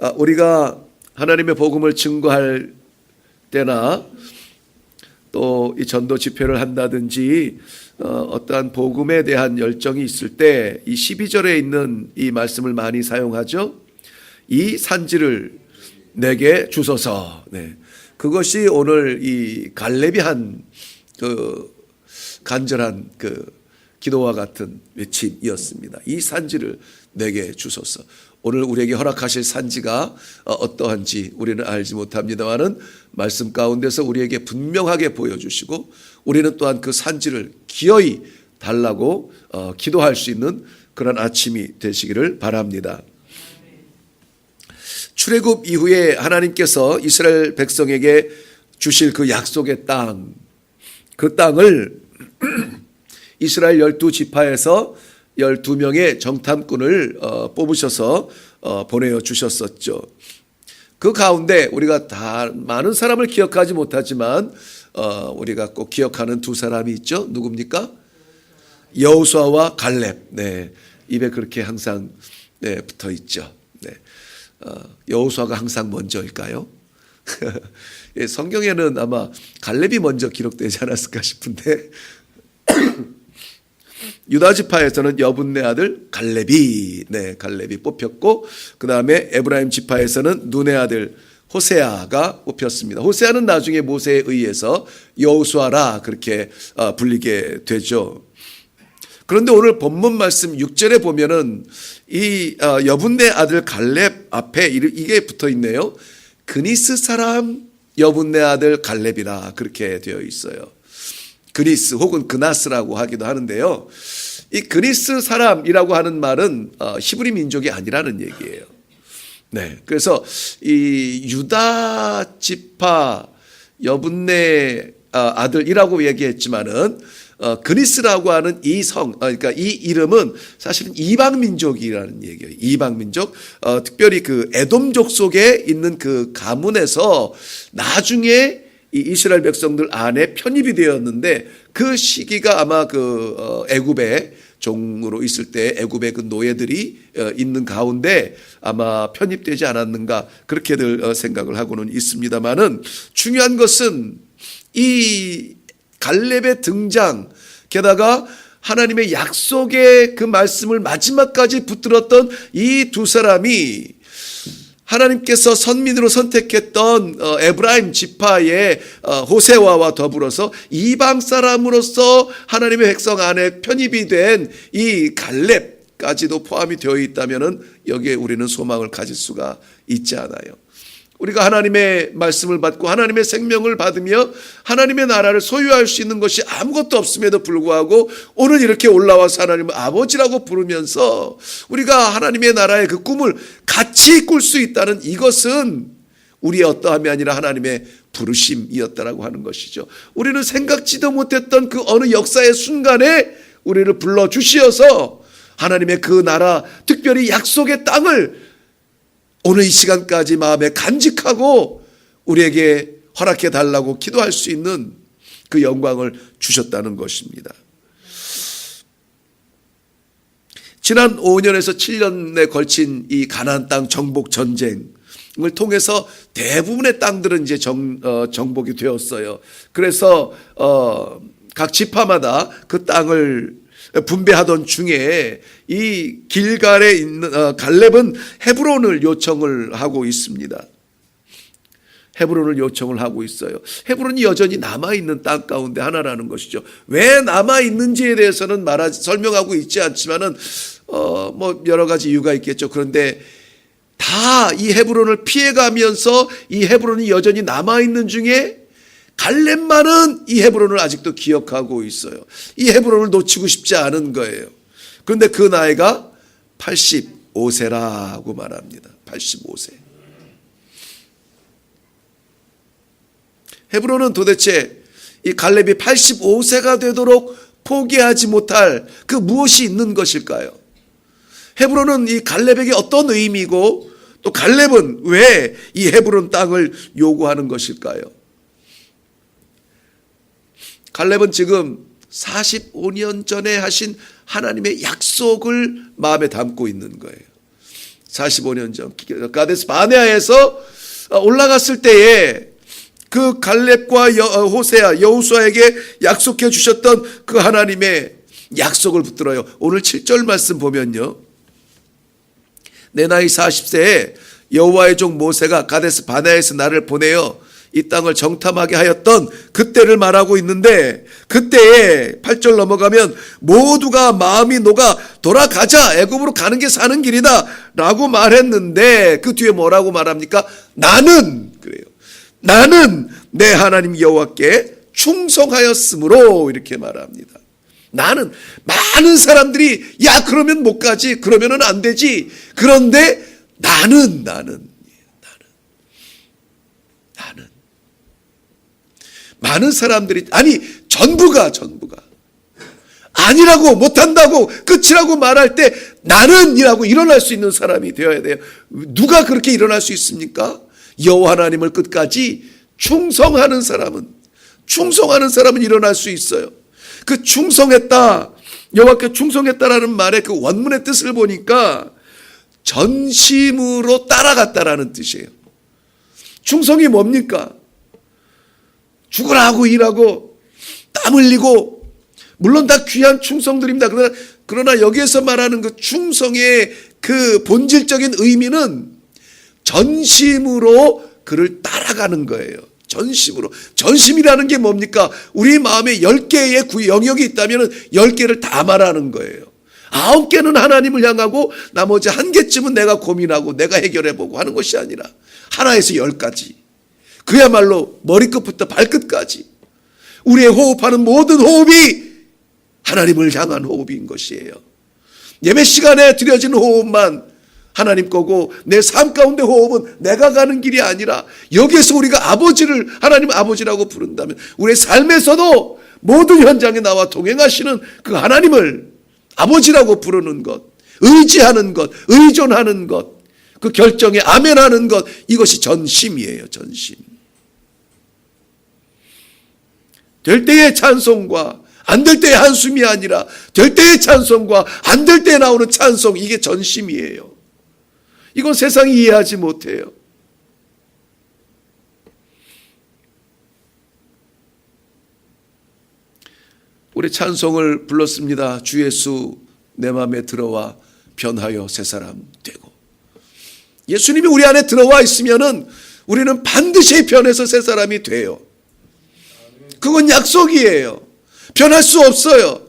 아, 우리가 하나님의 복음을 증거할 때나 또 이 전도 집회를 한다든지 어, 어떠한 복음에 대한 열정이 있을 때 이 12절에 있는 이 말씀을 많이 사용하죠. 이 산지를 내게 주소서. 네. 그것이 오늘 이 갈렙이 한 그 간절한 그 기도와 같은 외침이었습니다. 이 산지를 내게 주소서. 오늘 우리에게 허락하실 산지가 어, 어떠한지 우리는 알지 못합니다만은 말씀 가운데서 우리에게 분명하게 보여주시고 우리는 또한 그 산지를 기어이 달라고 어, 기도할 수 있는 그런 아침이 되시기를 바랍니다. 출애굽 이후에 하나님께서 이스라엘 백성에게 주실 그 약속의 땅, 그 땅을 이스라엘 열두 지파에서 12명의 정탐꾼을 어, 뽑으셔서 어, 보내어 주셨었죠. 그 가운데 우리가 다 많은 사람을 기억하지 못하지만 어, 우리가 꼭 기억하는 두 사람이 있죠. 누굽니까? 여호수아와 갈렙. 네. 입에 그렇게 항상 네, 붙어 있죠. 네. 어, 여호수아가 항상 먼저일까요? 예, 성경에는 아마 갈렙이 먼저 기록되지 않았을까 싶은데 유다 지파에서는 여분네 아들 갈렙이 네 갈렙이 뽑혔고 그 다음에 에브라임 지파에서는 눈의 아들 호세아가 뽑혔습니다. 호세아는 나중에 모세에 의해서 여호수아라 그렇게 어, 불리게 되죠. 그런데 오늘 본문 말씀 6절에 보면은 이 어, 여분네 아들 갈렙 앞에 이게 붙어 있네요. 그니스 사람 여분네 아들 갈렙이라 그렇게 되어 있어요. 그리스 혹은 그나스라고 하기도 하는데요. 이 그리스 사람이라고 하는 말은 어, 히브리 민족이 아니라는 얘기예요. 네. 그래서 이 유다 지파 여분네 아, 아들이라고 얘기했지만은 어, 그리스라고 하는 이 성, 어, 그러니까 이 이름은 사실은 이방 민족이라는 얘기예요. 이방 민족, 어, 특별히 그 에돔족 속에 있는 그 가문에서 나중에 이 이스라엘 백성들 안에 편입이 되었는데 그 시기가 아마 그 어, 애굽에 종으로 있을 때 애굽의 그 노예들이 어, 있는 가운데 아마 편입되지 않았는가 그렇게들 어, 생각을 하고는 있습니다만은 중요한 것은 이 갈렙의 등장 게다가 하나님의 약속의 그 말씀을 마지막까지 붙들었던 이 두 사람이 하나님께서 선민으로 선택했던 어, 에브라임 지파의 어, 호세와와 더불어서 이방 사람으로서 하나님의 백성 안에 편입이 된 이 갈렙까지도 포함이 되어 있다면은 여기에 우리는 소망을 가질 수가 있지 않아요. 우리가 하나님의 말씀을 받고 하나님의 생명을 받으며 하나님의 나라를 소유할 수 있는 것이 아무것도 없음에도 불구하고 오늘 이렇게 올라와서 하나님을 아버지라고 부르면서 우리가 하나님의 나라의 그 꿈을 같이 꿀 수 있다는 이것은 우리의 어떠함이 아니라 하나님의 부르심이었다라고 하는 것이죠. 우리는 생각지도 못했던 그 어느 역사의 순간에 우리를 불러 주시어서 하나님의 그 나라 특별히 약속의 땅을 오늘 이 시간까지 마음에 간직하고 우리에게 허락해 달라고 기도할 수 있는 그 영광을 주셨다는 것입니다. 지난 5년에서 7년에 걸친 이 가나안 땅 정복 전쟁 을 통해서 대부분의 땅들은 이제 정, 어, 정복이 되었어요. 그래서 어, 각 지파마다 그 땅을 분배하던 중에 이 길갈에 있는 어, 갈렙은 헤브론을 요청을 하고 있습니다. 헤브론을 요청을 하고 있어요. 헤브론이 여전히 남아 있는 땅 가운데 하나라는 것이죠. 왜 남아 있는지에 대해서는 말하 설명하고 있지 않지만은 어 뭐 여러 가지 이유가 있겠죠. 그런데 다 이 헤브론을 피해가면서 이 헤브론이 여전히 남아 있는 중에 갈렙만은 이 헤브론을 아직도 기억하고 있어요. 이 헤브론을 놓치고 싶지 않은 거예요. 그런데 그 나이가 85세라고 말합니다. 85세. 헤브론은 도대체 이 갈렙이 85세가 되도록 포기하지 못할 그 무엇이 있는 것일까요? 헤브론은 이 갈렙에게 어떤 의미고 또 갈렙은 왜 이 헤브론 땅을 요구하는 것일까요? 갈렙은 지금 45년 전에 하신 하나님의 약속을 마음에 담고 있는 거예요. 45년 전 가데스 바네아에서 올라갔을 때에 그 갈렙과 여- 어, 호세아 여호수아에게 약속해 주셨던 그 하나님의 약속을 붙들어요. 오늘 7절 말씀 보면요. 내 나이 40세에 여호와의 종 모세가 가데스 바네아에서 나를 보내어 이 땅을 정탐하게 하였던 그때를 말하고 있는데 그때에 8절 넘어가면 모두가 마음이 녹아 돌아가자 애굽으로 가는 게 사는 길이다 라고 말했는데 그 뒤에 뭐라고 말합니까? 나는 그래요. 나는 내 하나님 여호와께 충성하였으므로 이렇게 말합니다. 나는 많은 사람들이 야 그러면 못 가지 그러면은 안 되지 그런데 나는 나는 나는 나는 많은 사람들이 아니 전부가 전부가 아니라고 못한다고 끝이라고 말할 때 나는이라고 일어날 수 있는 사람이 되어야 돼요. 누가 그렇게 일어날 수 있습니까? 여호와 하나님을 끝까지 충성하는 사람은 충성하는 사람은 일어날 수 있어요. 그 충성했다 여호와께 충성했다라는 말의 그 원문의 뜻을 보니까 전심으로 따라갔다라는 뜻이에요. 충성이 뭡니까? 죽으라 하고 일하고 땀 흘리고 물론 다 귀한 충성들입니다. 그러나 그러나 여기에서 말하는 그 충성의 그 본질적인 의미는 전심으로 그를 따라가는 거예요. 전심으로. 전심이라는 게 뭡니까? 우리 마음에 10개의 구 영역이 있다면 10개를 다 말하는 거예요. 아홉 개는 하나님을 향하고 나머지 한 개쯤은 내가 고민하고 내가 해결해 보고 하는 것이 아니라 하나에서 열까지. 그야말로 머리끝부터 발끝까지 우리의 호흡하는 모든 호흡이 하나님을 향한 호흡인 것이에요. 예배 시간에 드려지는 호흡만 하나님 거고 내 삶 가운데 호흡은 내가 가는 길이 아니라 여기에서 우리가 아버지를 하나님 아버지라고 부른다면 우리의 삶에서도 모든 현장에 나와 동행하시는 그 하나님을 아버지라고 부르는 것, 의지하는 것, 의존하는 것, 그 결정에 아멘하는 것 이것이 전심이에요. 전심. 될 때의 찬송과 안 될 때의 한숨이 아니라 될 때의 찬송과 안 될 때 나오는 찬송 이게 전심이에요. 이건 세상이 이해하지 못해요. 우리 찬송을 불렀습니다. 주 예수 내 마음에 들어와 변하여 새 사람 되고 예수님이 우리 안에 들어와 있으면은 우리는 반드시 변해서 새 사람이 돼요. 그건 약속이에요. 변할 수 없어요.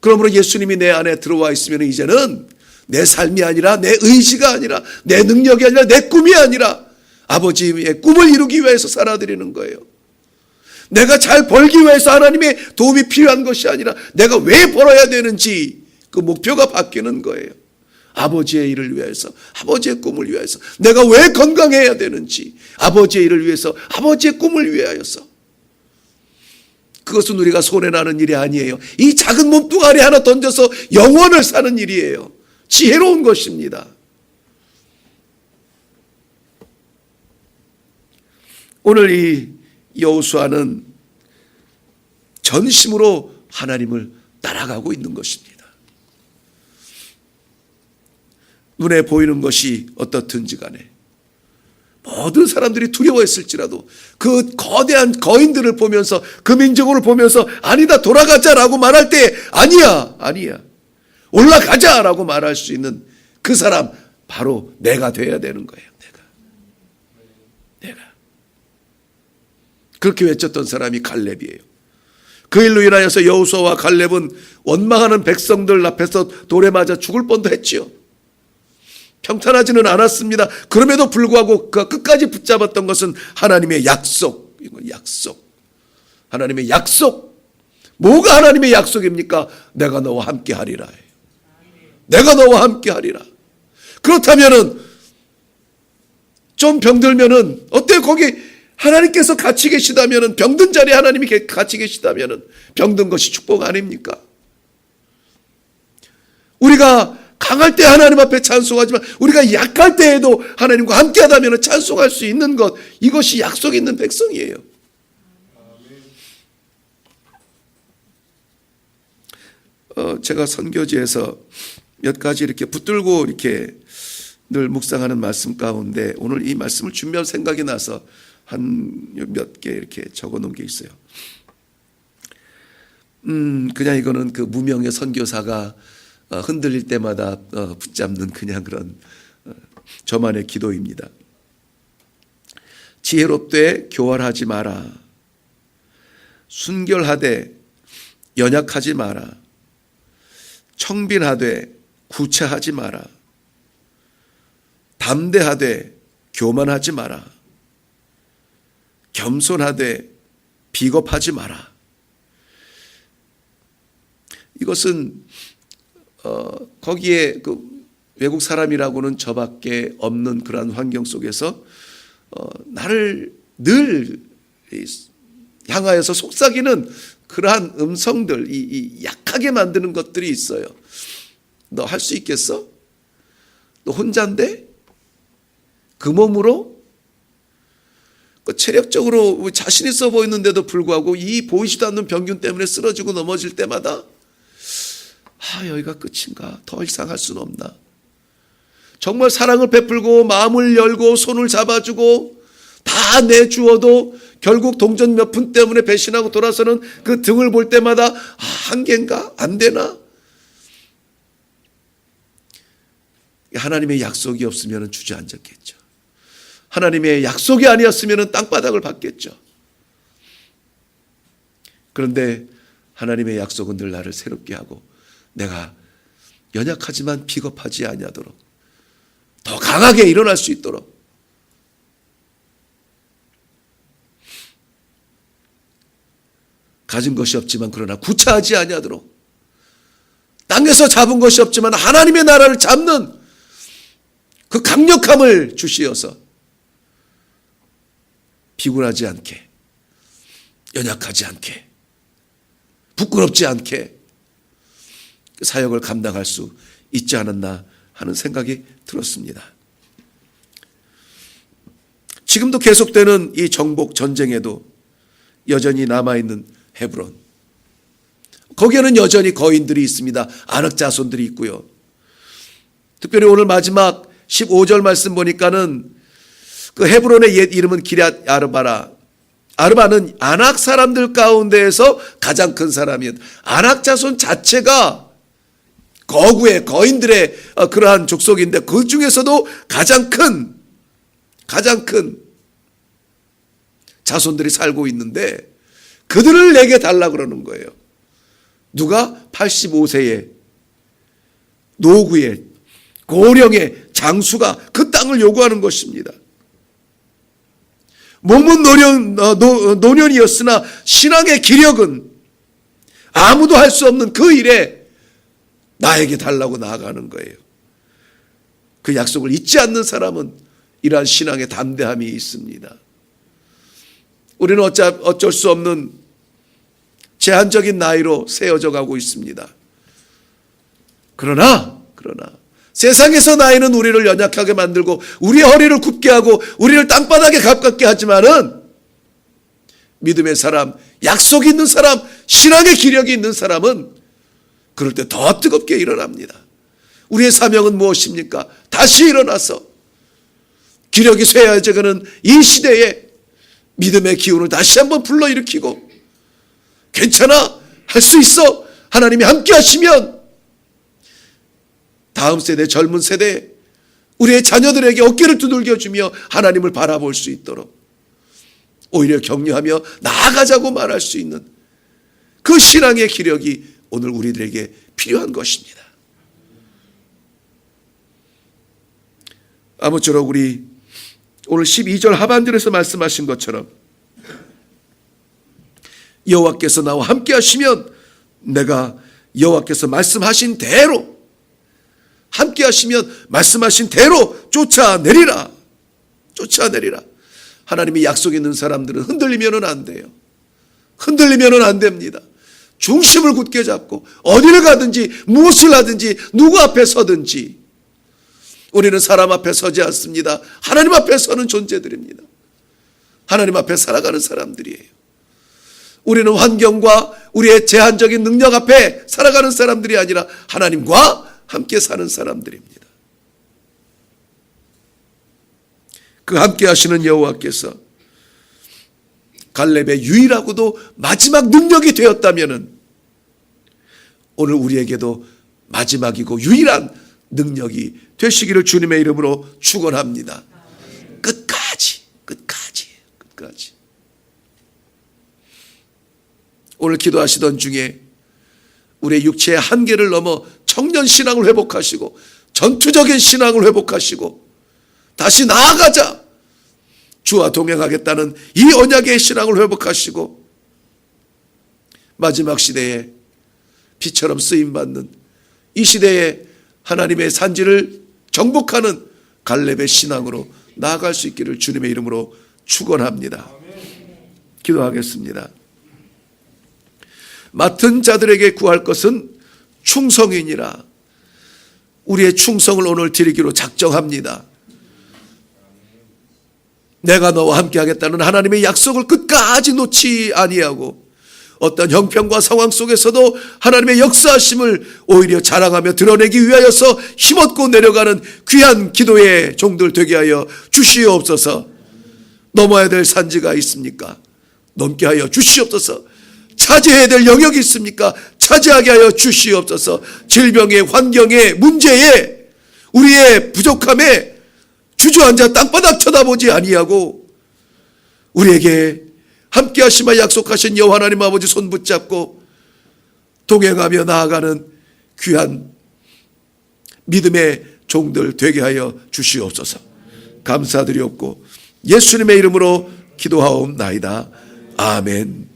그러므로 예수님이 내 안에 들어와 있으면 이제는 내 삶이 아니라 내 의지가 아니라 내 능력이 아니라 내 꿈이 아니라 아버지의 꿈을 이루기 위해서 살아드리는 거예요. 내가 잘 벌기 위해서 하나님의 도움이 필요한 것이 아니라 내가 왜 벌어야 되는지 그 목표가 바뀌는 거예요. 아버지의 일을 위해서, 아버지의 꿈을 위해서, 내가 왜 건강해야 되는지, 아버지의 일을 위해서, 아버지의 꿈을 위하여서. 그것은 우리가 손해나는 일이 아니에요. 이 작은 몸뚱아리 하나 던져서 영원을 사는 일이에요. 지혜로운 것입니다. 오늘 이 여호수아는 전심으로 하나님을 따라가고 있는 것입니다. 눈에 보이는 것이 어떻든지 간에 모든 사람들이 두려워했을지라도 그 거대한 거인들을 보면서 그 민족을 보면서 아니다 돌아가자라고 말할 때 아니야 아니야 올라가자라고 말할 수 있는 그 사람 바로 내가 돼야 되는 거예요. 내가 내가 그렇게 외쳤던 사람이 갈렙이에요. 그 일로 인하여서 여호수아와 갈렙은 원망하는 백성들 앞에서 돌에 맞아 죽을 뻔도 했지요. 평탄하지는 않았습니다. 그럼에도 불구하고 그 끝까지 붙잡았던 것은 하나님의 약속. 이건 약속. 하나님의 약속. 뭐가 하나님의 약속입니까? 내가 너와 함께 하리라. 내가 너와 함께 하리라. 그렇다면은 좀 병들면은 어때 거기 하나님께서 같이 계시다면은 병든 자리에 하나님이 같이 계시다면은 병든 것이 축복 아닙니까? 우리가 강할 때 하나님 앞에 찬송하지만 우리가 약할 때에도 하나님과 함께 하다면 찬송할 수 있는 것 이것이 약속 있는 백성이에요. 어, 제가 선교지에서 몇 가지 이렇게 붙들고 이렇게 늘 묵상하는 말씀 가운데 오늘 이 말씀을 준비한 생각이 나서 한 몇 개 이렇게 적어 놓은 게 있어요. 음, 그냥 이거는 그 무명의 선교사가 어, 흔들릴 때마다 어, 붙잡는 그냥 그런 어, 저만의 기도입니다. 지혜롭되 교활하지 마라. 순결하되 연약하지 마라. 청빈하되 구차하지 마라. 담대하되 교만하지 마라. 겸손하되 비겁하지 마라. 이것은 어, 거기에 그 외국 사람이라고는 저밖에 없는 그러한 환경 속에서 어, 나를 늘 이, 향하여서 속삭이는 그러한 음성들, 이, 이 약하게 만드는 것들이 있어요. 너 할 수 있겠어? 너 혼자인데? 그 몸으로? 그 체력적으로 자신 있어 보이는데도 불구하고 이 보이지도 않는 병균 때문에 쓰러지고 넘어질 때마다 아, 여기가 끝인가? 더 이상 할 수는 없나? 정말 사랑을 베풀고 마음을 열고 손을 잡아주고 다 내주어도 결국 동전 몇 푼 때문에 배신하고 돌아서는 그 등을 볼 때마다 아, 한계인가? 안 되나? 하나님의 약속이 없으면 주저앉았겠죠. 하나님의 약속이 아니었으면 땅바닥을 받겠죠. 그런데 하나님의 약속은 늘 나를 새롭게 하고 내가 연약하지만 비겁하지 아니하도록 더 강하게 일어날 수 있도록. 가진 것이 없지만 그러나 구차하지 아니하도록. 땅에서 잡은 것이 없지만 하나님의 나라를 잡는 그 강력함을 주시어서 피곤하지 않게 연약하지 않게 부끄럽지 않게 그 사역을 감당할 수 있지 않았나 하는 생각이 들었습니다. 지금도 계속되는 이 정복 전쟁에도 여전히 남아있는 헤브론. 거기에는 여전히 거인들이 있습니다. 안악 자손들이 있고요. 특별히 오늘 마지막 15절 말씀 보니까는 그 헤브론의 옛 이름은 기럇 아르바라. 아르바는 안악 사람들 가운데에서 가장 큰 사람이었. 안악 자손 자체가 거구의 거인들의 어, 그러한 족속인데 그 중에서도 가장 큰 가장 큰 자손들이 살고 있는데 그들을 내게 달라 그러는 거예요. 누가 85세의 노구의 고령의 장수가 그 땅을 요구하는 것입니다. 몸은 노년, 어, 노, 노년이었으나 신앙의 기력은 아무도 할 수 없는 그 일에 나에게 달라고 나아가는 거예요. 그 약속을 잊지 않는 사람은 이러한 신앙의 담대함이 있습니다. 우리는 어차, 어쩔 수 없는 제한적인 나이로 세어져 가고 있습니다. 그러나, 그러나, 세상에서 나이는 우리를 연약하게 만들고, 우리의 허리를 굽게 하고, 우리를 땅바닥에 가깝게 하지만은, 믿음의 사람, 약속 있는 사람, 신앙의 기력이 있는 사람은, 그럴 때 더 뜨겁게 일어납니다. 우리의 사명은 무엇입니까? 다시 일어나서, 기력이 쇠해져가는 이 시대에 믿음의 기운을 다시 한번 불러일으키고 괜찮아 할 수 있어 하나님이 함께 하시면 다음 세대 젊은 세대 우리의 자녀들에게 어깨를 두들겨 주며 하나님을 바라볼 수 있도록 오히려 격려하며 나아가자고 말할 수 있는 그 신앙의 기력이 오늘 우리들에게 필요한 것입니다. 아무쪼록 우리 오늘 12절 하반절에서 말씀하신 것처럼 여호와께서 나와 함께 하시면 내가 여호와께서 말씀하신 대로 함께 하시면 말씀하신 대로 쫓아내리라. 쫓아내리라. 하나님이 약속 있는 사람들은 흔들리면은 안 돼요. 흔들리면은 안 됩니다. 중심을 굳게 잡고 어디를 가든지 무엇을 하든지 누구 앞에 서든지 우리는 사람 앞에 서지 않습니다. 하나님 앞에 서는 존재들입니다. 하나님 앞에 살아가는 사람들이에요. 우리는 환경과 우리의 제한적인 능력 앞에 살아가는 사람들이 아니라 하나님과 함께 사는 사람들입니다. 그 함께 하시는 여호와께서 갈렙의 유일하고도 마지막 능력이 되었다면은 오늘 우리에게도 마지막이고 유일한 능력이 되시기를 주님의 이름으로 축원합니다. 끝까지 끝까지 끝까지 오늘 기도하시던 중에 우리의 육체의 한계를 넘어 청년 신앙을 회복하시고 전투적인 신앙을 회복하시고 다시 나아가자 주와 동행하겠다는 이 언약의 신앙을 회복하시고 마지막 시대에 비처럼 쓰임 받는 이 시대에 하나님의 산지를 정복하는 갈렙의 신앙으로 나아갈 수 있기를 주님의 이름으로 축원합니다. 기도하겠습니다. 맡은 자들에게 구할 것은 충성이니라. 우리의 충성을 오늘 드리기로 작정합니다. 내가 너와 함께 하겠다는 하나님의 약속을 끝까지 놓지 아니하고 어떤 형편과 상황 속에서도 하나님의 역사하심을 오히려 자랑하며 드러내기 위하여서 힘없고 내려가는 귀한 기도의 종들 되게 하여 주시옵소서. 넘어야 될 산지가 있습니까? 넘게 하여 주시옵소서. 차지해야 될 영역이 있습니까? 차지하게 하여 주시옵소서. 질병의 환경의 문제에 우리의 부족함에 주저앉아 땅바닥 쳐다보지 아니하고 우리에게 함께 하시마 약속하신 여호와 하나님 아버지 손 붙잡고 동행하며 나아가는 귀한 믿음의 종들 되게 하여 주시옵소서. 감사드리옵고 예수님의 이름으로 기도하옵나이다. 아멘.